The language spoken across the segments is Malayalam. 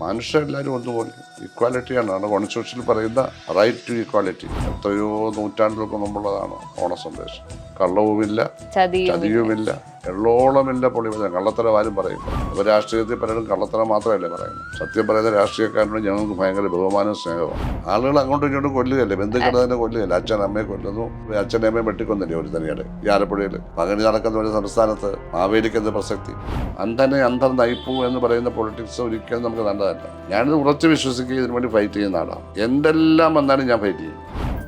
മനുഷ്യരെല്ലാവരും ഒന്നുപോലെ ഈക്വാലിറ്റിയാണ് ആണ് കോൺസ്റ്റിറ്റ്യൂഷനിൽ പറയുന്ന റൈറ്റ് ടു ഈക്വാലിറ്റി എത്രയോ നൂറ്റാണ്ടുകൾക്ക് മുമ്പുള്ളതാണ് ഓണ സന്ദേശം കള്ളവുമില്ല ചതിയും ചതിയുമില്ല പൊളി പറഞ്ഞാൽ കള്ളത്തരം ആരും പറയും അപ്പോൾ രാഷ്ട്രീയത്തിൽ പലരും കള്ളത്തരം മാത്രമല്ലേ പറയുന്നത്? സത്യം പറയുന്ന രാഷ്ട്രീയക്കാരനോട് ഞങ്ങൾക്ക് ഭയങ്കര ബഹുമാനവും സ്നേഹവും. ആളുകൾ അങ്ങോട്ടും ഇങ്ങോട്ടും കൊല്ലുകയല്ലേ? ബന്ധുക്കളെ തന്നെ കൊല്ലുകയല്ലേ? അച്ഛൻ അമ്മയെ കൊല്ലുന്നു. അച്ഛനെ അമ്മയെ വെട്ടിക്കൊന്നില്ലേ ഒരു തന്നെയാണ് ഈ ആലപ്പുഴയിൽ. പകനി നടക്കുന്ന ഒരു സംസ്ഥാനത്ത് മാവേലിക്ക് എന്ത് പ്രസക്തി? അന്ധനെ അന്ധർ നയിപ്പു എന്ന് പറയുന്ന പൊളിറ്റിക്സ് ഒരിക്കലും നമുക്ക് നല്ലതല്ല. ഞാനിത് ഉറച്ചു വിശ്വസിക്കുക ഇതിനു വേണ്ടി ഫൈറ്റ് ചെയ്യുന്ന ആളാണ്. എന്തെല്ലാം വന്നാലും ഞാൻ ഫൈറ്റ് ചെയ്യും.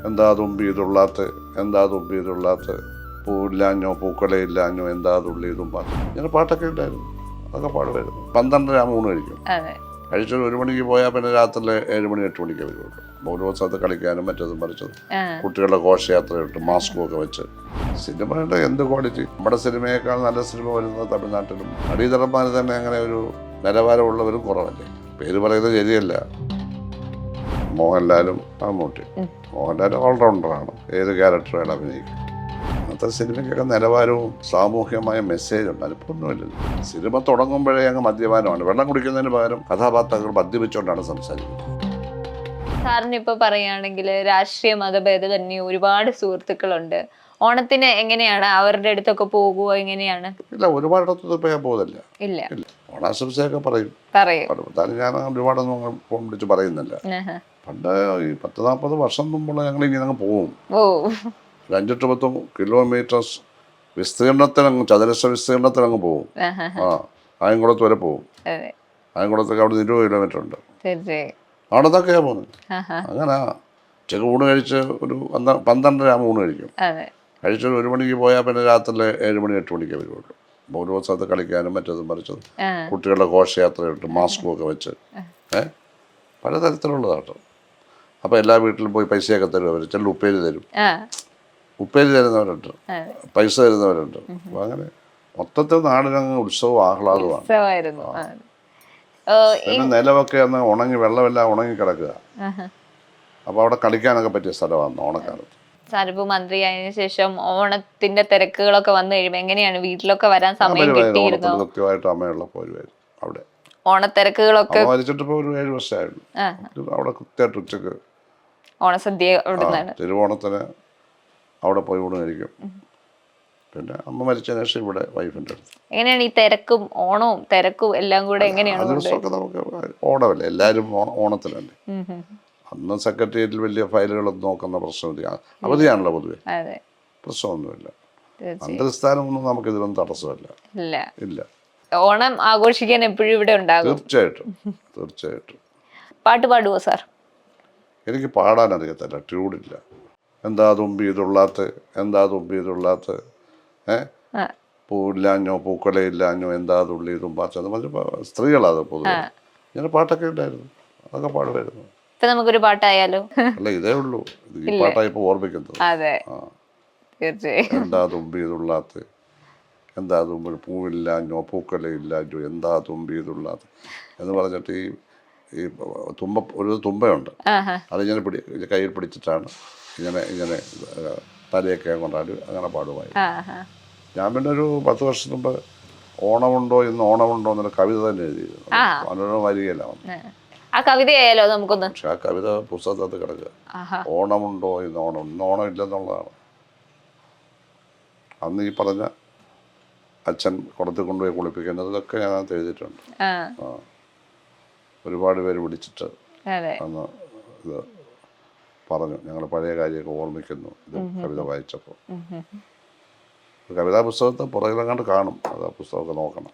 എന്താ തുമ്പി ഇതുള്ളാത്ത്? എന്താ തുമ്പി ഇതുള്ളാത്ത്? പൂവില്ലാഞ്ഞോ പൂക്കളയില്ലാഞ്ഞോ എന്താ തുള്ളി ഇതും പാട്ട് ഇങ്ങനെ പാട്ടൊക്കെ ഉണ്ടായിരുന്നു അതൊക്കെ പാടുമായിരുന്നു. പന്ത്രണ്ടര മൂന്ന് കഴിക്കും. കഴിച്ചൊരു ഒരു മണിക്ക് പോയാൽ പിന്നെ രാത്രി ഏഴ് മണി എട്ട് മണിക്ക് വരുള്ളൂ ഓരോ സ്ഥലത്ത് കളിക്കാനും മറ്റതും മറിച്ചതും കുട്ടികളുടെ ഘോഷയാത്ര ഇട്ട് മാസ്കും ഒക്കെ വെച്ച് സിനിമയുടെ എന്ത് ക്വാളിറ്റി. നമ്മുടെ സിനിമയേക്കാൾ നല്ല സിനിമ വരുന്നത് തമിഴ്നാട്ടിലും. അടിയന്തരന്മാർ തന്നെ അങ്ങനെ ഒരു നിലവാരമുള്ളവരും കുറവല്ലേ. പേര് പറയുന്നത് ശരിയല്ല. മോഹൻലാലും മമ്മൂട്ടി. മോഹൻലാൽ ഓൾറൗണ്ടറാണ്. ഏത് ക്യാരക്ടറാണ് അഭിനയിക്കും. അന്നത്തെ സിനിമയ്ക്കൊക്കെ നിലവാരവും സാമൂഹ്യമായ മെസ്സേജ് ഒന്നുമില്ലല്ലോ സിനിമ തുടങ്ങുമ്പോഴേ അങ്ങ് മദ്യപാനമാണ്. വെള്ളം കുടിക്കുന്നതിന് പകരം കഥാപാത്രങ്ങൾ മദ്യപിച്ചുകൊണ്ടാണ് സംസാരിക്കുന്നത്. സാറിന് ഇപ്പൊ പറയുകയാണെങ്കിൽ രാഷ്ട്രീയ മതഭേദമന്യേ ഒരുപാട് സുഹൃത്തുക്കളുണ്ട്. ഓണത്തിന് എങ്ങനെയാണ്? അവരുടെ അടുത്തൊക്കെ പോകുമോ എങ്ങനെയാണ്? ഇല്ല ഒരുപാടിടത്തൊന്നും ഇപ്പോൾ ഞാൻ പോകുന്നില്ല. ഇല്ല. ഓണാശംസയൊക്കെ പറയും. പറയും. ഞാൻ ഒരുപാടൊന്നും അങ്ങ് ഫോൺ വിളിച്ച് പറയുന്നില്ല. പണ്ട് ഈ പത്ത് നാൽപ്പത് വർഷം മുമ്പുള്ള ഞങ്ങൾ ഇനി അങ്ങ് പോകും അഞ്ചെട്ട് പത്ത് കിലോമീറ്റർ വിസ്തീർണത്തിനങ്ങ് ചതുരശ്ര വിസ്തീർണത്തിനങ്ങ് പോവും. ആഹാ. ആ ആയംകുളത്ത് വരെ പോവും. അതെ. ആയംകുളത്തൊക്കെ അവിടെ ഇരുപത് കിലോമീറ്റർ ഉണ്ട്. തീർച്ചയായും. അവിടെ നിന്നൊക്കെയാണ് പോകുന്നത്. അങ്ങനെ. ഉച്ചയ്ക്ക് ഊണ് കഴിച്ച് ഒരു പന്ത്ര പന്ത്രണ്ടര ആകുമ്പോൾ ഊണ് കഴിക്കും. കഴിച്ചൊരു ഒരു മണിക്ക് പോയാൽ പിന്നെ രാത്രി ഏഴ് മണി എട്ട് മണിക്ക് വരുള്ളൂ ഓരോ സ്ഥലത്ത് കളിക്കാനും മറ്റതും മറിച്ചതും കുട്ടികളുടെ ഘോഷയാത്ര ഇട്ട് മാസ്കും ഒക്കെ വെച്ച് ഏ? പലതരത്തിലുള്ളതാട്ടോ. അപ്പോൾ എല്ലാ വീട്ടിലും പോയി പൈസയൊക്കെ തരും. അവർ ചില ഉപ്പേര് തരും. ഉപ്പേരി തരുന്നവരുണ്ട് പൈസ തരുന്നവരുണ്ട്. അപ്പൊ അങ്ങനെ മൊത്തത്തിൽ നാടിനങ്ങ് ഉത്സവം ആഹ്ലാദമാണ് ഉത്സവമായിരുന്നു. ആ. ഓ, ഈ- പിന്നെ നിലമൊക്കെ അന്ന് ഉണങ്ങി വെള്ളമെല്ലാം ഉണങ്ങി കിടക്കുക. അപ്പൊ അവിടെ കളിക്കാനൊക്കെ പറ്റിയ സ്ഥലമാണ് ഓണക്കാലത്ത് സാറിപ്പോ മന്ത്രിയായതിനു ശേഷം ഓണത്തിന്റെ തിരക്കുകളൊക്കെ വന്നു കഴിയുമ്പോ എങ്ങനെയാണ്? വീട്ടിലൊക്കെ വരാൻ സമയം വരുമായിരുന്നു കിട്ടിയിരുന്നോ? ഓണത്തിന് കൃത്യമായിട്ട് അമ്മയുള്ളപ്പോൾ വരുമായിരുന്നു അവിടെ. ഓണത്തിരക്കുകളൊക്കെ അമ്മ മരിച്ചിട്ട് ഒരു ഏഴ് വർഷമായിരുന്നു. ആ. അവിടെ കൃത്യമായിട്ട് ഉച്ചയ്ക്ക് ഓണസദ്യ അവിടുന്നാണ്. തിരുവോണത്തിന് അവിടെ പോയി കഴിക്കും പിന്നെ അമ്മ മരിച്ച ശേഷം ഇവിടെ വൈഫിന്റെ അടുത്ത്. എങ്ങനെയാണ് ഈ തിരക്കും ഓണവും തിരക്കും എല്ലാം കൂടെ എങ്ങനെയാണ് ആ ദിവസമൊക്കെ നമുക്ക് ഓണമല്ലേ? എല്ലാവരും ഓണത്തിലല്ലേ. അന്ന് സെക്രട്ടേറിയറ്റിൽ വലിയ ഫയലുകളൊന്നും നോക്കുന്ന പ്രശ്നമില്ല. അവധിയാണല്ലോ പൊതുവെ. പ്രശ്നമൊന്നുമില്ല. തീർച്ചയായും. നമുക്ക് ഇതിലൊന്നും തടസ്സമല്ല. ഇല്ല. ഇല്ല. ഓണം ആഘോഷിക്കാൻ എപ്പോഴും ഇവിടെ ഉണ്ടാകും. തീർച്ചയായിട്ടും. തീർച്ചയായിട്ടും. പാട്ട് പാടുവോ സാർ എനിക്ക് പാടാൻ അറിയത്തില്ല ട്യൂണില്ല എന്താ തുമ്പി ഇതുള്ളാത്ത് എന്താ തുമ്പി ഇതുള്ളാത്ത് ഏ? പൂവില്ലാഞ്ഞോ പൂക്കളെ ഇല്ലാഞ്ഞോ എന്താ തുള്ളി തുമ്പാച്ച സ്ത്രീകളാ സ്ത്രീകളത് പൊതുവെ. ഇങ്ങനെ പാട്ടൊക്കെ ഉണ്ടായിരുന്നു. അതൊക്കെ പാടുമായിരുന്നു. ഇപ്പൊ നമുക്കൊരു പാട്ടായാലോ? അല്ല ഇതേ ഉള്ളൂ. ഈ പാട്ടായി ഇപ്പോൾ ഓർമ്മിക്കുന്നത്. അതെ. എന്താ തുമ്പി ഇതുള്ളാത്ത് എന്താ തുമ്പി പൂവില്ലാഞ്ഞോ പൂക്കളയില്ലാഞ്ഞോ എന്താ തുമ്പി ഇതുള്ളാത്ത് എന്ന് പറഞ്ഞിട്ട് ഈ ഈ തുമ്പ ഒരു തുമ്പയുണ്ട്. അതിങ്ങനെ പിടി കയ്യിൽ പിടിച്ചിട്ടാണ് ഇങ്ങനെ ഇങ്ങനെ തലയൊക്കെ കൊണ്ടാടി അങ്ങനെ പാടുമായി. ഞാൻ പിന്നെ ഒരു പത്ത് വർഷം മുമ്പ് ഓണമുണ്ടോ ഇന്ന് ഓണമുണ്ടോ എന്നൊരു കവിത തന്നെ എഴുതിയിരുന്നു. മനോരമ വരികയില്ല ആ. കവിതയായാലോ നമുക്കൊന്ന്? പക്ഷെ ആ കവിത പുസ്തകത്തകത്ത് കിടക്കുക. ഓണമുണ്ടോ ഇന്ന് ഓണം? ഇന്ന് ഓണം ഇല്ലെന്നുള്ളതാണ്. അന്ന് ഈ പറഞ്ഞ അച്ഛൻ കുളത്തിൽ കൊണ്ടുപോയി കുളിപ്പിക്കുന്നത് ഇതൊക്കെ ഞാൻ അതിനകത്ത് എഴുതിയിട്ടുണ്ട്. ഒരുപാട് പേര് വിളിച്ചിട്ട് അന്ന് ഇത് പറഞ്ഞു. ഞങ്ങൾ പഴയ കാര്യമൊക്കെ ഓർമ്മിക്കുന്നു. ഇത് കവിത വായിച്ചപ്പോൾ. കവിതാ പുസ്തകത്തെ പുറകിലെങ്ങാണ്ട് കാണും. അത് ആ പുസ്തകമൊക്കെ നോക്കണം.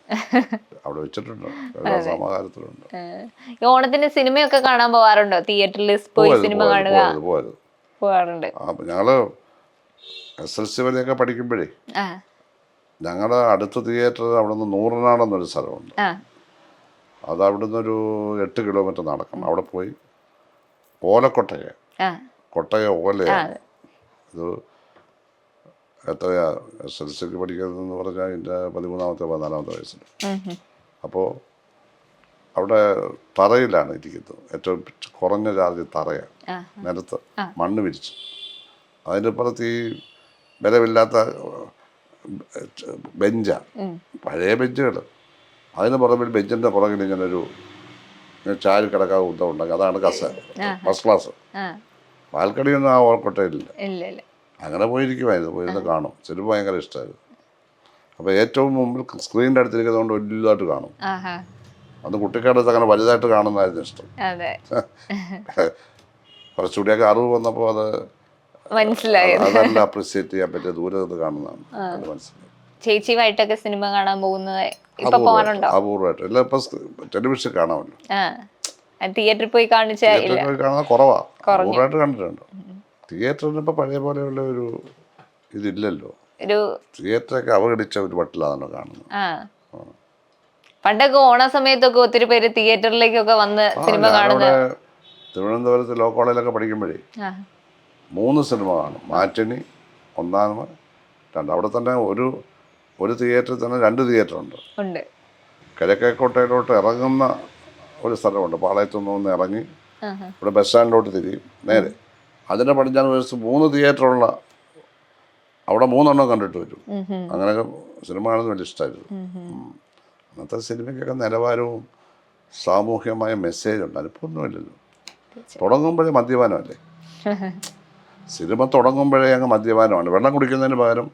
അവിടെ വെച്ചിട്ടുണ്ട്. കവിതാ സമാഹാരത്തിലുണ്ട്. ഓണത്തിന് സിനിമയൊക്കെ കാണാൻ പോവാറുണ്ടോ? തിയേറ്ററിൽ പോയി സിനിമ കാണുക? പോവാറുണ്ട്. ആ ഞങ്ങൾ എസ് എൽ സി വരെയൊക്കെ പഠിക്കുമ്പോഴേ ഞങ്ങളുടെ അടുത്ത തിയേറ്റർ അവിടെ നിന്ന് നൂറിനാടെന്നൊരു സ്ഥലമുണ്ട്. അത് അവിടുന്ന് ഒരു എട്ട് കിലോമീറ്റർ നടക്കണം. അവിടെ പോയി ഓലക്കൊട്ടയ കൊട്ടയ ഓലയാണ് ഇത് എത്രയാ? എസ് എൽ സിക്ക് പഠിക്കുന്നതെന്ന് പറഞ്ഞാൽ എന്റെ പതിമൂന്നാമത്തെ പതിനാലാമത്തെ വയസ്സിൽ. അപ്പോൾ അവിടെ തറയിലാണ് ഇരിക്കുന്നത്. ഏറ്റവും കുറഞ്ഞ ചാർജ് തറയാണ് നിലത്ത് മണ്ണ് വിരിച്ച്. അതിന്റെ പുറത്ത് ഈ ബലമില്ലാത്ത ബെഞ്ചാണ് പഴയ ബെഞ്ചുകൾ. അതിന് പുറമിൽ ബെഞ്ചിന്റെ പുറകിൽ ഇങ്ങനൊരു ചാരി കിടക്കാൻ ഉണ്ടാക്കി അതാണ് കസ. First class. പാൽക്കടിയൊന്നും ആ ഇല്ല. അങ്ങനെ പോയിരിക്കുമായിരുന്നു പോയിരുന്ന് കാണും. സിനിമ ഭയങ്കര ഇഷ്ടമായിരുന്നു അപ്പോൾ ഏറ്റവും മുമ്പിൽ സ്ക്രീനിന്റെ അടുത്തിരിക്കുന്നതുകൊണ്ട് വലുതായിട്ട് കാണും. അന്ന് കുട്ടിക്കാലത്ത് അങ്ങനെ വലുതായിട്ട് കാണുന്നതായിരുന്നു ഇഷ്ടം. കുറച്ചുകൂടിയൊക്കെ അറിവ് വന്നപ്പോൾ അത് മനസ്സിലായത് അതല്ല അപ്രിസിയേറ്റ് ചെയ്യാൻ പറ്റിയ ദൂരെ നിന്ന് കാണുന്നതാണ്. അത് മനസ്സിലായി. ചേച്ചിയുമായിട്ടൊക്കെ സിനിമ കാണാൻ പോകുന്നത് ഇപ്പൊ പോകാനുണ്ടോ അപൂർവമായിട്ട് എല്ലാം ഇപ്പം ടെലിവിഷൻ കാണാമല്ലോ. തിയേറ്ററിൽ പോയി കാണിച്ച കാണുന്നത് കുറവാ. അപൂർവമായിട്ട് കണ്ടിട്ടുണ്ട്. തിയേറ്ററിന് ഇപ്പൊ പഴയ പോലെയുള്ള ഒരു ഇതില്ലല്ലോ. ഒരു തിയേറ്ററൊക്കെ അവഗണിച്ച ഒരു വട്ടിലാണ് കാണുന്നത്. പണ്ടൊക്കെ ഓണ സമയത്തൊക്കെ ഒത്തിരി പേര് തിയേറ്ററിലേക്കൊക്കെ വന്ന് സിനിമ കാണുന്നത് തിരുവനന്തപുരത്ത് ലോ കോളേജിലൊക്കെ പഠിക്കുമ്പോഴേ മൂന്ന് സിനിമ കാണും. മാറ്റണി ഒന്നാമ രണ്ട്. അവിടെ തന്നെ ഒരു ഒരു തിയേറ്ററിൽ തന്നെ രണ്ട് തിയേറ്റർ ഉണ്ട്. കിഴക്കേക്കോട്ടയിലോട്ട് ഇറങ്ങുന്ന ഒരു സ്ഥലമുണ്ട്. പാളയത്തുനിന്ന് ഒന്ന് ഇറങ്ങി. ഇവിടെ ബസ് സ്റ്റാൻഡിലോട്ട് തിരിയും. നേരെ. അതിന്റെ പടിഞ്ഞാറ് വശത്ത് മൂന്ന് തിയേറ്ററുള്ള അവിടെ മൂന്നെണ്ണം കണ്ടിട്ട് വരും. അങ്ങനെയൊക്കെ സിനിമ കാണുന്നത് വലിയ ഇഷ്ടമായിരുന്നു. അന്നത്തെ സിനിമയ്ക്കൊക്കെ നിലവാരവും സാമൂഹ്യമായ മെസ്സേജ് ഉണ്ട്. അതിപ്പോൾ ഒന്നുമില്ലല്ലോ തുടങ്ങുമ്പോഴേ മദ്യപാനമല്ലേ? സിനിമ തുടങ്ങുമ്പോഴേ അങ്ങ് മദ്യപാനമാണ്. വെള്ളം കുടിക്കുന്നതിന് പകരം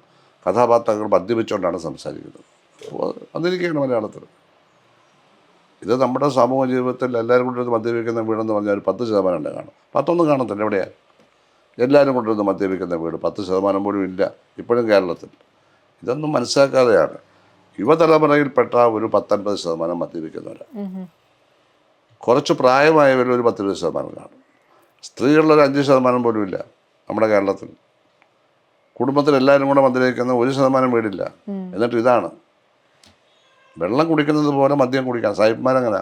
കഥാപാത്രങ്ങൾ മദ്യപിച്ചുകൊണ്ടാണ് സംസാരിക്കുന്നത്. അപ്പോൾ വന്നിരിക്കുകയാണ് മലയാളത്തിൽ ഇത് നമ്മുടെ സമൂഹ ജീവിതത്തിൽ എല്ലാവരും കൊണ്ടിരുന്ന് മദ്യപിക്കുന്ന വീടെന്ന് പറഞ്ഞാൽ ഒരു പത്ത് ശതമാനം ഉണ്ട് കാണും? പത്തൊന്നും കാണത്തില്ല എവിടെയാണ് എല്ലാവരും കൊണ്ടിരുന്ന് മദ്യപിക്കുന്ന വീട് പത്ത് ശതമാനം പോലും ഇല്ല ഇപ്പോഴും കേരളത്തിൽ. ഇതൊന്നും മനസ്സിലാക്കാതെയാണ്. യുവതലമുറയിൽപ്പെട്ട ഒരു പത്തൊൻപത് ശതമാനം മദ്യപിക്കുന്നവരാണ്. കുറച്ച് പ്രായമായവരിൽ ഒരു പത്തിരുപത് ശതമാനം കാണും. സ്ത്രീകളിലൊരു അഞ്ച് ശതമാനം പോലും ഇല്ല നമ്മുടെ കേരളത്തിൽ. കുടുംബത്തിൽ എല്ലാവരും കൂടെ മദ്യപിക്കുന്ന ഒരു ശതമാനം വീടില്ല. എന്നിട്ട് ഇതാണ് വെള്ളം കുടിക്കുന്നത് പോലെ മദ്യം കുടിക്കാം. സാഹിബ്മാരങ്ങനെ.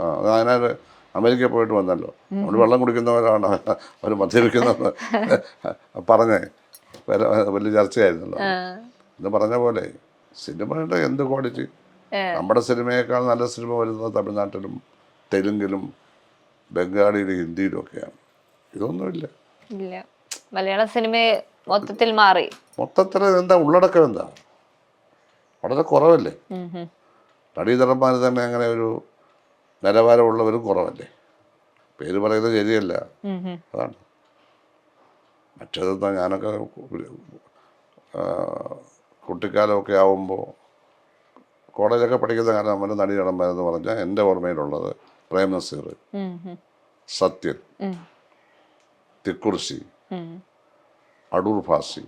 ആ അങ്ങനെ അമേരിക്കയിൽ പോയിട്ട് വന്നല്ലോ. നമ്മൾ വെള്ളം കുടിക്കുന്നവരാണ് അവർ മദ്യപിക്കുന്നത്. പറഞ്ഞേ. വലിയ ചർച്ചയായിരുന്നല്ലോ. ആ. എന്ന് പറഞ്ഞ പോലെ സിനിമയുടെ എന്ത് ക്വാളിറ്റി? നമ്മുടെ സിനിമയേക്കാൾ നല്ല സിനിമ വരുന്നത് തമിഴ്നാട്ടിലും തെലുങ്കിലും ബംഗാളിയിലും ഹിന്ദിയിലും ഒക്കെയാണ്. ഇതൊന്നുമില്ല മലയാള സിനിമ മൊത്തത്തിൽ മാറി. മൊത്തത്തിൽ എന്താ ഉള്ളടക്കം എന്താ? വളരെ കുറവല്ലേ ഉം. തന്നെ അങ്ങനെ ഒരു നിലവാരമുള്ളവരും കുറവല്ലേ പേര് പറയുന്നത് ശരിയല്ല. അതാണ് മറ്റേതെന്താ ഞാനൊക്കെ കുട്ടിക്കാലമൊക്കെ ആവുമ്പോൾ കോളേജൊക്കെ പഠിക്കുന്ന കാലം നമ്മൾ നടി നടന്മാരെന്ന് പറഞ്ഞാൽ എന്റെ ഓർമ്മയിലുള്ളത് പ്രേം നസീർ ഉം ഉം. സത്യൻ തിക്കുർശി തിക്കുറിശി. അടൂർ ഭാസി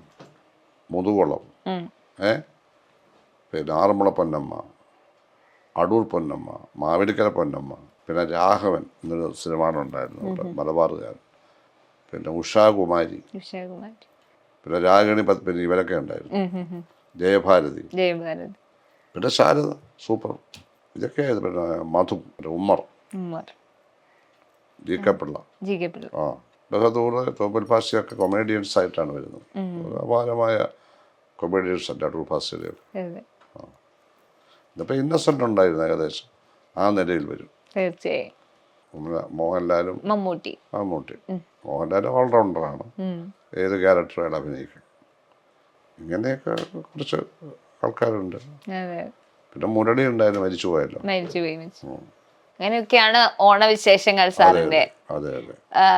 മുതുകുളം ഉം. പിന്നെ ആറന്മുള പൊന്നമ്മ അടൂർ പൊന്നമ്മ മാവേലിക്കര പൊന്നമ്മ പിന്നെ രാഘവൻ എന്നൊരു സിനിമ ഉണ്ടായിരുന്നു അവിടെ മലബാറുകാരൻ. പിന്നെ ഉഷാകുമാരി. ഉഷാകുമാരി. പിന്നെ രാഗിണി പത്മിനി ഇവരൊക്കെ ഉണ്ടായിരുന്നു. ജയഭാരതി. പിന്നെ ശാരദ സൂപ്പർ. ഇതൊക്കെ പിന്നെ Madhu Ummer. G K Pillai. ആ. ബഹദൂർ തോപ്പൽ ഭാഷയൊക്കെ കൊമേഡിയൻസ് ആയിട്ടാണ് വരുന്നത്. അപാരമായ കൊമേഡിയൻസ് ഉണ്ട് അടൂർ ഭാഷയിലൊക്കെ. ഇതിപ്പോൾ ഇന്നസെന്റ് ഉണ്ടായിരുന്നു ഏകദേശം. ആ നിലയിൽ വരും. തീർച്ചയായും. മോഹൻലാലും മമ്മൂട്ടി. മമ്മൂട്ടി. മോഹൻലാൽ ഓൾറൗണ്ടറാണ്. ഏത് ക്യാരക്ടറുകൾ അഭിനയിക്കും. ഇങ്ങനെയൊക്കെ കുറച്ച് ആൾക്കാരുണ്ട്. പിന്നെ മുരളി ഉണ്ടായിരുന്നു മരിച്ചു പോയല്ലോ. മരിച്ചു പോയി അങ്ങനെയൊക്കെയാണ് ഓണവിശേഷങ്ങൾ സാറിന്റെ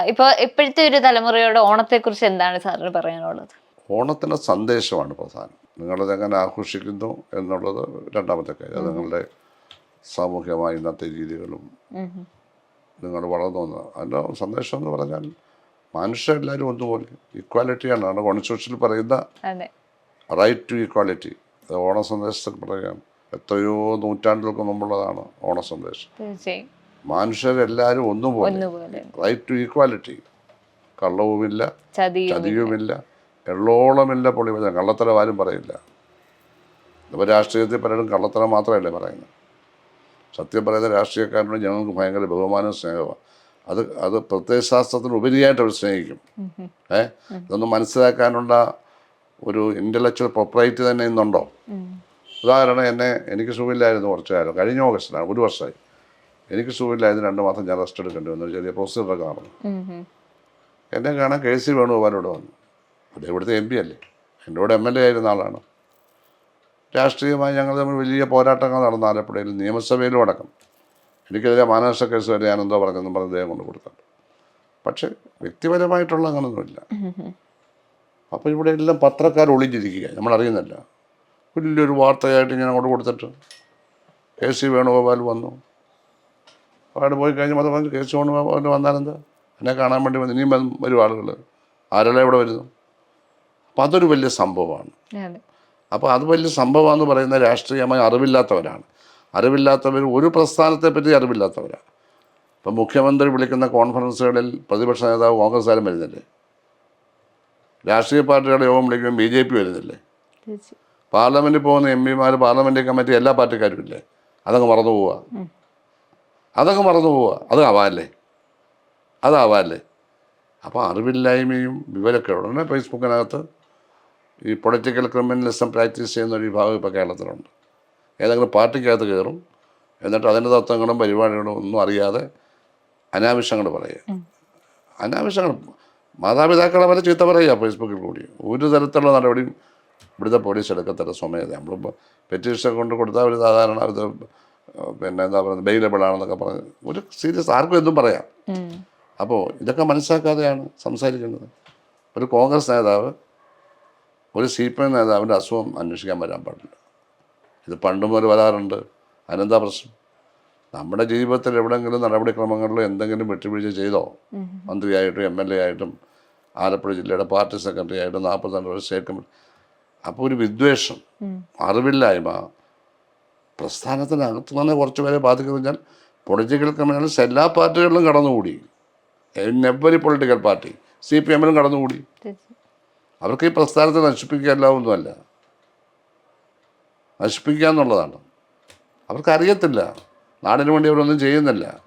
ഇപ്പൊ ഇപ്പോഴത്തെ ഒരു തലമുറയോട് ഓണത്തെ കുറിച്ച് എന്താണ് സാറിന് പറയാനുള്ളത്? ഓണത്തിന്റെ സന്ദേശമാണ് പ്രധാനം. നിങ്ങളത് എങ്ങനെ ആഘോഷിക്കുന്നു എന്നുള്ളത് രണ്ടാമത്തെ കാര്യം. അത് നിങ്ങളുടെ സാമൂഹ്യമായ ഇന്നത്തെ രീതികളും. നിങ്ങൾ വളർന്നു വന്നത് അതിന്റെ സന്ദേശം എന്ന് പറഞ്ഞാൽ മനുഷ്യരെല്ലാവരും ഒന്നുപോലെ ഇക്വാലിറ്റിയാണ് കോൺസ്റ്റിറ്റ്യൂഷനിൽ പറയുന്ന റൈറ്റ് ടു ഇക്വാലിറ്റി അത് ഓണ സന്ദേശത്തിൽ പറയുകയാണ്. എത്രയോ നൂറ്റാണ്ടുകൾക്ക് മുമ്പുള്ളതാണ് ഓണ സന്ദേശം മനുഷ്യരെല്ലാവരും ഒന്നുപോലെ റൈറ്റ് ടു ഈക്വാലിറ്റി കള്ളവുമില്ല ചതിയും ചതിയുമില്ല പൊളി പറഞ്ഞാൽ കള്ളത്തരം ആരും പറയില്ല. ഇപ്പോൾ രാഷ്ട്രീയത്തിൽ പലരും കള്ളത്തരം മാത്രമല്ലേ പറയുന്നത്. സത്യം പറയുന്ന രാഷ്ട്രീയക്കാരനോട് ഞങ്ങൾക്ക് ഭയങ്കര ബഹുമാനവും സ്നേഹമാണ് അത് അത് പ്രത്യയശാസ്ത്രത്തിന് ഉപരിയായിട്ട് അവർ സ്നേഹിക്കും. ഏ ഇതൊന്നും മനസ്സിലാക്കാനുള്ള ഒരു ഇന്റലക്ച്വൽ പ്രൊപ്പറൈറ്റി തന്നെ ഇന്നുണ്ടോ. ഉദാഹരണം എന്നെ എനിക്ക് സുഖമില്ലായിരുന്നു കുറച്ച് കാലം. കഴിഞ്ഞ ഓഗസ്റ്റിലാണ് ഒരു വർഷമായി. എനിക്ക് സുഖമില്ലായിരുന്നു രണ്ട് മാസം ഞാൻ റെസ്റ്റ് എടുക്കേണ്ടി വന്നു. ചെറിയ പ്രൊസീജറൊക്കെ നടന്നു. എന്നെ കാണാൻ കെ സി വേണുഗോപാലോട് വന്നു. അത് ഇവിടുത്തെ എം പി അല്ലേ? എന്റെ കൂടെ എം എൽ എ ആയിരുന്ന ആളാണ്. രാഷ്ട്രീയമായി ഞങ്ങൾ തമ്മിൽ വലിയ പോരാട്ടങ്ങൾ നടന്ന ആലപ്പുഴയിൽ നിയമസഭയിലും അടക്കം. എനിക്കെതിരെ മാനനഷ്ട കേസ് വരെ ഞാൻ എന്തോ പറഞ്ഞെന്നും പറഞ്ഞ് അദ്ദേഹം കൊണ്ട് കൊടുത്തിട്ടുണ്ട് പക്ഷേ വ്യക്തിപരമായിട്ടുള്ള അങ്ങനൊന്നുമില്ല. അപ്പോൾ ഇവിടെ എല്ലാം പത്രക്കാർ ഒളിഞ്ഞിരിക്കുക നമ്മൾ അറിയുന്നില്ല വലിയൊരു വാർത്തയായിട്ട് ഇങ്ങനെ അങ്ങോട്ട് കൊടുത്തിട്ട് കെ സി വേണുഗോപാൽ വന്നു. അവിടെ പോയി കഴിഞ്ഞ് അത് പറഞ്ഞു കെ സി വേണുഗോപാൽ വന്നാലെന്താ? എന്നെ കാണാൻ വേണ്ടി വന്നു. ഇനിയും വരും ആളുകൾ ആരെല്ലാം ഇവിടെ വരുന്നു? അപ്പം അതൊരു വലിയ സംഭവമാണ്. അപ്പോൾ അത് വലിയ സംഭവമാണെന്ന് പറയുന്ന രാഷ്ട്രീയമായി അറിവില്ലാത്തവരാണ്. അറിവില്ലാത്തവർ ഒരു പ്രസ്ഥാനത്തെ പറ്റി അറിവില്ലാത്തവരാണ് ഇപ്പം മുഖ്യമന്ത്രി വിളിക്കുന്ന കോൺഫറൻസുകളിൽ പ്രതിപക്ഷ നേതാവ് കോൺഗ്രസ്സുകാരും വരുന്നില്ലേ? രാഷ്ട്രീയ പാർട്ടികളുടെ യോഗം വിളിക്കുമ്പോൾ ബി ജെ പി വരുന്നില്ലേ? പാർലമെന്റിൽ പോകുന്ന എം പിമാർ പാർലമെന്റ് കമ്മിറ്റി എല്ലാ പാർട്ടിക്കാരും ഇല്ലേ? അതങ്ങ് മറന്നു പോവുക അതങ്ങ് മറന്നു പോവുക അത് ആവാല്ലേ? അതാവാല്ലേ അപ്പോൾ അറിവില്ലായ്മയും വിവരമൊക്കെ ഉടനെ ഫേസ്ബുക്കിനകത്ത് ഈ പൊളിറ്റിക്കൽ ക്രിമിനലിസം പ്രാക്ടീസ് ചെയ്യുന്ന ഒരു വിഭാഗം ഇപ്പോൾ കേരളത്തിലുണ്ട്. ഏതെങ്കിലും പാർട്ടിക്കകത്ത് കയറും എന്നിട്ട് അതിന്റെ തത്വങ്ങളും പരിപാടികളും ഒന്നും അറിയാതെ അനാവശ്യങ്ങൾ പറയുക. അനാവശ്യങ്ങൾ മാതാപിതാക്കളെ വരെ ചീത്ത പറയുക ഫേസ്ബുക്കിൽ കൂടി. ഒരു തരത്തിലുള്ള നടപടിയും ഇവിടുത്തെ പോലീസ് എടുക്കത്തില്ല സ്വമേധ നമ്മളിപ്പോൾ പെറ്റീഷൻ കൊണ്ട് കൊടുത്താൽ ഒരു സാധാരണ ഇത് പിന്നെ എന്താ പറയുന്നത് ബെയിലബിൾ ആണെന്നൊക്കെ പറഞ്ഞ് ഒരു സീരിയസ് ആർക്കും എന്തും പറയാം. അപ്പോൾ ഇതൊക്കെ മനസ്സിലാക്കാതെയാണ് സംസാരിക്കുന്നത്. ഒരു കോൺഗ്രസ് നേതാവ് ഒരു സി പി എം നേതാവിന്റെ അസുഖം അന്വേഷിക്കാൻ വരാൻ പാടില്ല. ഇത് പണ്ടും ഒരു വരാറുണ്ട്. അതിനെന്താ പ്രശ്നം? നമ്മുടെ ജീവിതത്തിൽ എവിടെയെങ്കിലും നടപടിക്രമങ്ങളിലോ എന്തെങ്കിലും വിട്ടുവീഴ്ച ചെയ്തോ? മന്ത്രിയായിട്ടും എം എൽ എ ആയിട്ടും ആലപ്പുഴ ജില്ലയുടെ പാർട്ടി സെക്രട്ടറി ആയിട്ടും നാൽപ്പത്തിരണ്ട് വർഷം സ്റ്റേറ്റ് കമ്മിറ്റി അപ്പോൾ ഒരു വിദ്വേഷം അറിവില്ലായ്മ പ്രസ്ഥാനത്തിനകത്ത് തന്നെ കുറച്ച് പേരെ ബാധിക്കുന്നു. പൊളിറ്റിക്കൽ കമ്മ്യൂണിസ്റ്റ് എല്ലാ പാർട്ടികളിലും കടന്നുകൂടി. Every political party C P എമ്മിലും കടന്നുകൂടി. അവർക്ക് ഈ പ്രസ്ഥാനത്തെ നശിപ്പിക്കുക ഒന്നുമല്ല നശിപ്പിക്കുക എന്നുള്ളതാണ്. അവർക്കറിയത്തില്ല. നാടിനു വേണ്ടി അവരൊന്നും ചെയ്യുന്നില്ല.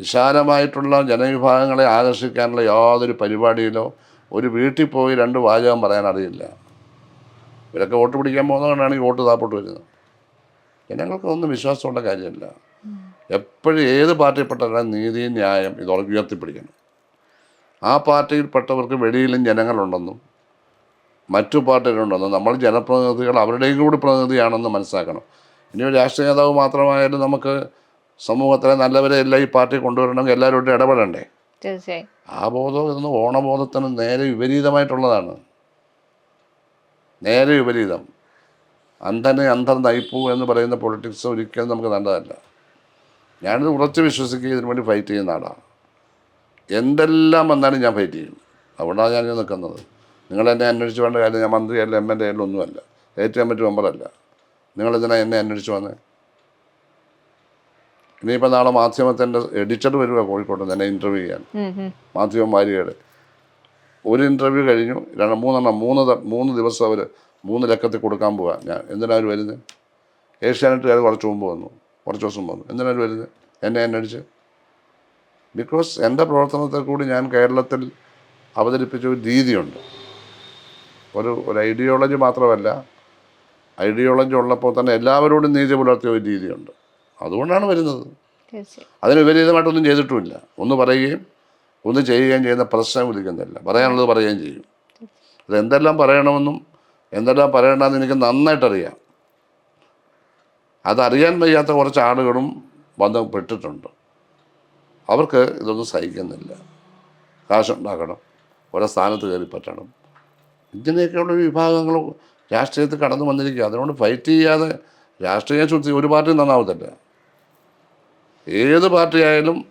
വിശാലമായിട്ടുള്ള ജനവിഭാഗങ്ങളെ ആകർഷിക്കാനുള്ള യാതൊരു പരിപാടിയിലോ ഒരു വീട്ടിൽ പോയി രണ്ട് വാചകം പറയാൻ അറിയില്ല. ഇവരൊക്കെ വോട്ട് പിടിക്കാൻ പോകുന്നതുകൊണ്ടാണ് ഈ വോട്ട് താപ്പോട്ട് വരുന്നത്. ജനങ്ങൾക്കൊന്നും വിശ്വാസമുള്ള കാര്യമല്ല. എപ്പോഴും ഏത് പാർട്ടിയിൽപ്പെട്ടാലും നീതി ന്യായം ഇത് ഉയർത്തിപ്പിടിക്കണം. ആ പാർട്ടിയിൽപ്പെട്ടവർക്ക് വെളിയിലും ജനങ്ങളുണ്ടെന്നും മറ്റു പാർട്ടികളുണ്ടെന്നും നമ്മൾ ജനപ്രതിനിധികൾ അവരുടെയും കൂടി പ്രതിനിധിയാണെന്ന് മനസ്സിലാക്കണം. ഇനി ഒരു രാഷ്ട്രീയ നേതാവ് മാത്രമായാലും നമുക്ക് സമൂഹത്തിലെ നല്ലവരെ എല്ലാം ഈ പാർട്ടി കൊണ്ടുവരണമെങ്കിൽ എല്ലാവരോടും ഇടപെടണ്ടേ? ആ ബോധം ഇന്ന് ഓണബോധത്തിന് നേരെ വിപരീതമായിട്ടുള്ളതാണ്. നേരെ വിപരീതം. അന്ധനെ അന്ധർ നയിപ്പു എന്ന് പറയുന്ന പൊളിറ്റിക്സ് ഒരിക്കലും നമുക്ക് നല്ലതല്ല. ഞാനിത് ഉറച്ച് വിശ്വസിക്കുക ഇതിനു വേണ്ടി ഫൈറ്റ് ചെയ്യുന്ന ആളാണ്. എന്തെല്ലാം വന്നാലും ഞാൻ ഫൈറ്റ് ചെയ്യും. അതുകൊണ്ടാണ് ഞാൻ നിൽക്കുന്നത്. നിങ്ങളെന്നെ അന്വേഷിച്ച് വേണ്ട കാര്യം ഞാൻ മന്ത്രിയല്ല എം എൽ എ അല്ല ഒന്നുമല്ല. ഏറ്റവും കമ്മിറ്റി മെമ്പറല്ല നിങ്ങളെന്തിനാ എന്നെ അന്വേഷിച്ച് വന്നേ? ഇനിയിപ്പോൾ നാളെ മാധ്യമത്തിന്റെ എഡിറ്റർ വരിക കോഴിക്കോട്ട് നിന്ന് എന്നെ ഇന്റർവ്യൂ ചെയ്യാൻ. മാധ്യമം വാരികയുടെ ഒരു ഇന്റർവ്യൂ കഴിഞ്ഞു രണ്ട് മൂന്നെണ്ണം മൂന്ന് മൂന്ന് ദിവസം അവർ മൂന്ന് ലക്കത്തിൽ കൊടുക്കാൻ പോവാ. ഞാൻ എന്തിനാ അവർ വരുന്നത് ഏഷ്യാനെറ്റുകാർ കുറച്ച് മുമ്പ് വന്നു. കുറച്ച് ദിവസം വന്നു. എന്തിനാ അവർ വരുന്നത് എന്നെ അന്വേഷിച്ച്? ബിക്കോസ് എന്റെ പ്രവർത്തനത്തിൽ കൂടി ഞാൻ കേരളത്തിൽ അവതരിപ്പിച്ച ഒരു രീതിയുണ്ട്. ഒരു ഒരു ഐഡിയോളജി മാത്രമല്ല ഐഡിയോളജി ഉള്ളപ്പോൾ തന്നെ എല്ലാവരോടും നീതി പുലർത്തിയ ഒരു രീതിയുണ്ട്. അതുകൊണ്ടാണ് വരുന്നത്. അതിന് വിപരീതമായിട്ടൊന്നും ചെയ്തിട്ടുമില്ല. ഒന്ന് പറയുകയും ഒന്ന് ചെയ്യുകയും ചെയ്യുന്ന പ്രശ്നം വിളിക്കുന്നില്ല പറയാനുള്ളത് പറയുകയും ചെയ്യും. അത് എന്തെല്ലാം പറയണമെന്നും എന്തെല്ലാം പറയണമെന്ന് എനിക്ക് നന്നായിട്ടറിയാം. അതറിയാൻ വയ്യാത്ത കുറച്ച് ആളുകളും വന്ന് പെട്ടിട്ടുണ്ട്. അവർക്ക് ഇതൊന്നും സഹിക്കുന്നില്ല. കാശുണ്ടാക്കണം. ഓരോ സ്ഥാനത്ത് കയറി പറ്റണം. ഇങ്ങനെയൊക്കെയുള്ള വിഭാഗങ്ങൾ രാഷ്ട്രീയത്തിൽ കടന്നു വന്നിരിക്കുക അതിനോട് ഫൈറ്റ് ചെയ്യാതെ രാഷ്ട്രീയ ചുറ്റി ഒരു പാർട്ടി നന്നാവത്തില്ല. ഏത് പാർട്ടിയായാലും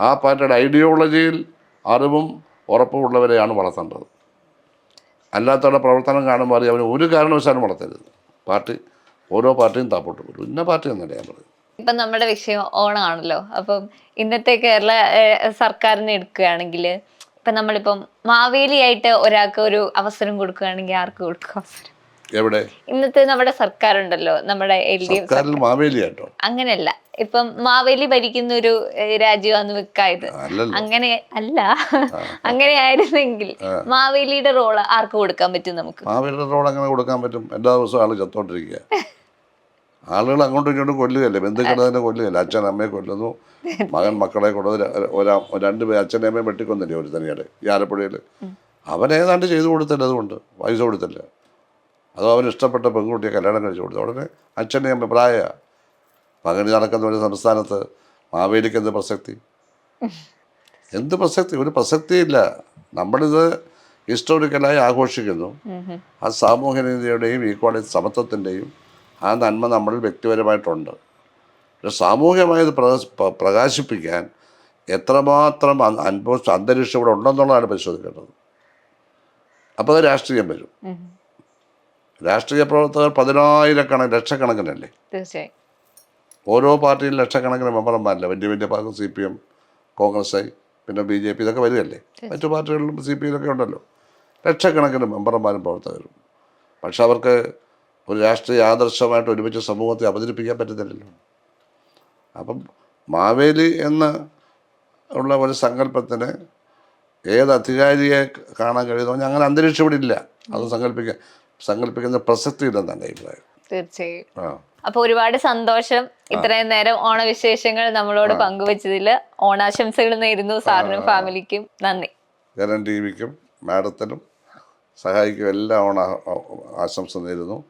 ആ പാർട്ടിയുടെ ഐഡിയോളജിയിൽ അറിവും ഉറപ്പും ഉള്ളവരെയാണ് വളർത്തേണ്ടത്. അല്ലാത്തവരുടെ പ്രവർത്തനം കാണുമ്പോൾ അറിയാം അവർ ഒരു കാരണവശാലും വളർത്തരുത്. പാർട്ടി ഓരോ പാർട്ടിയും താപ്പോട്ട് വരും. ഇന്ന പാർട്ടി എന്നല്ല ഞാൻ പറയുന്നത്? ഇപ്പൊ നമ്മുടെ വിഷയം ഓണാണല്ലോ. അപ്പം ഇന്നത്തെ കേരള സർക്കാരിനെ എടുക്കുകയാണെങ്കിൽ ഇപ്പൊ നമ്മളിപ്പം മാവേലിയായിട്ട് ഒരാൾക്ക് ഒരു അവസരം കൊടുക്കുകയാണെങ്കിൽ ആർക്ക് കൊടുക്കും അവസരം? എവിടെ? ഇന്നത്തെ നമ്മുടെ സർക്കാർ ഉണ്ടല്ലോ നമ്മുടെ എൽ ഡി എഫ് അങ്ങനെയല്ല. ഇപ്പം മാവേലി ഭരിക്കുന്ന ഒരു രാജ്യമാണ് വെക്കായത്. അങ്ങനെ അല്ല. അങ്ങനെ ആയിരുന്നെങ്കിൽ മാവേലിയുടെ റോൾ ആർക്ക് കൊടുക്കാൻ പറ്റും നമുക്ക്? മാവേലിയുടെ റോൾ അങ്ങനെ കൊടുക്കാൻ പറ്റും? എല്ലാ ദിവസവും ആൾ ചത്തോണ്ടിരിക്കുക. ആളുകൾ അങ്ങോട്ടും ഇങ്ങോട്ടും കൊല്ലുകയല്ലേ? ബന്ധുക്കളെ തന്നെ കൊല്ലുകയല്ലേ? അച്ഛൻ അമ്മയെ കൊല്ലുന്നു മകൻ മക്കളെ കൊണ്ടു ര- ഒരാ രണ്ട് പേര് അച്ഛനെ അമ്മയെ വെട്ടിക്കൊന്നില്ലേ ഒരു തനിയുടെ ഈ ആലപ്പുഴയിൽ അവൻ ഏതാണ്ട് ചെയ്തു കൊടുത്തില്ല അതുകൊണ്ട്. പൈസ കൊടുത്തില്ല. അതോ അവൻ ഇഷ്ടപ്പെട്ട പെൺകുട്ടിയെ കല്യാണം കഴിച്ചു കൊടുത്തു. ഉടനെ അച്ഛനെ അമ്മ പ്രായ. മകന് നടക്കുന്ന ഒരു സംസ്ഥാനത്ത് മാവേലിക്ക് എന്ത് പ്രസക്തി? എന്ത് പ്രസക്തി? ഒരു പ്രസക്തിയില്ല നമ്മളിത് ഹിസ്റ്റോറിക്കലായി ആഘോഷിക്കുന്നു. ആ സാമൂഹ്യനീതിയുടെയും ഈക്വാളിറ്റി സമത്വത്തിന്റെയും ആ നന്മ നമ്മളിൽ വ്യക്തിപരമായിട്ടുണ്ട്. പക്ഷെ സാമൂഹ്യമായത് പ്രകാശ- പ്ര- പ്രകാശിപ്പിക്കാൻ എത്രമാത്രം അനുഭവിച്ച അനുഭവ അന്തരീക്ഷം ഇവിടെ ഉണ്ടെന്നുള്ളതാണ് പരിശോധിക്കേണ്ടത്. അപ്പോൾ അത് രാഷ്ട്രീയം വരും. രാഷ്ട്രീയ പ്രവർത്തകർ പതിനായിരക്കണക്കിന് ലക്ഷക്കണക്കിനല്ലേ? തീർച്ചയായും. ഓരോ പാർട്ടിയിലും ലക്ഷക്കണക്കിന് മെമ്പർമാരല്ലേ? വലിയ വലിയ party C P M Congress I പിന്നെ ബി ജെ പി ഇതൊക്കെ വരികയല്ലേ? മറ്റു പാർട്ടികളിലും സി പി ഐയിലൊക്കെ ഉണ്ടല്ലോ. ലക്ഷക്കണക്കിന് മെമ്പർമാരും പ്രവർത്തകരും. പക്ഷെ അവർക്ക് ഒരു രാഷ്ട്രീയ ആദർശമായിട്ട് ഒരുമിച്ച് സമൂഹത്തെ അവതരിപ്പിക്കാൻ പറ്റുന്നില്ലല്ലോ. അപ്പം മാവേലി എന്ന് ഉള്ള ഒരു സങ്കല്പത്തിന് ഏത് അധികാരിയെ കാണാൻ കഴിയുന്നോ അങ്ങനെ അന്തരീക്ഷം ഇവിടെ ഇല്ല. അത് സങ്കല്പിക്കാൻ സങ്കല്പിക്കുന്ന പ്രസക്തി ഇല്ലെന്ന് തന്നെ അഭിപ്രായം. തീർച്ചയായും. അപ്പൊ ഒരുപാട് സന്തോഷം. ഇത്രയും നേരം ഓണവിശേഷങ്ങൾ നമ്മളോട് പങ്കുവച്ചതിൽ ഓണാശംസകൾ നേരുന്നു സാറിനും ഫാമിലിക്കും. നന്ദി. ജനൻ ടി വിക്കും മാഡത്തിനും സഹായിക്കും. എല്ലാം ആശംസ നേരുന്നു.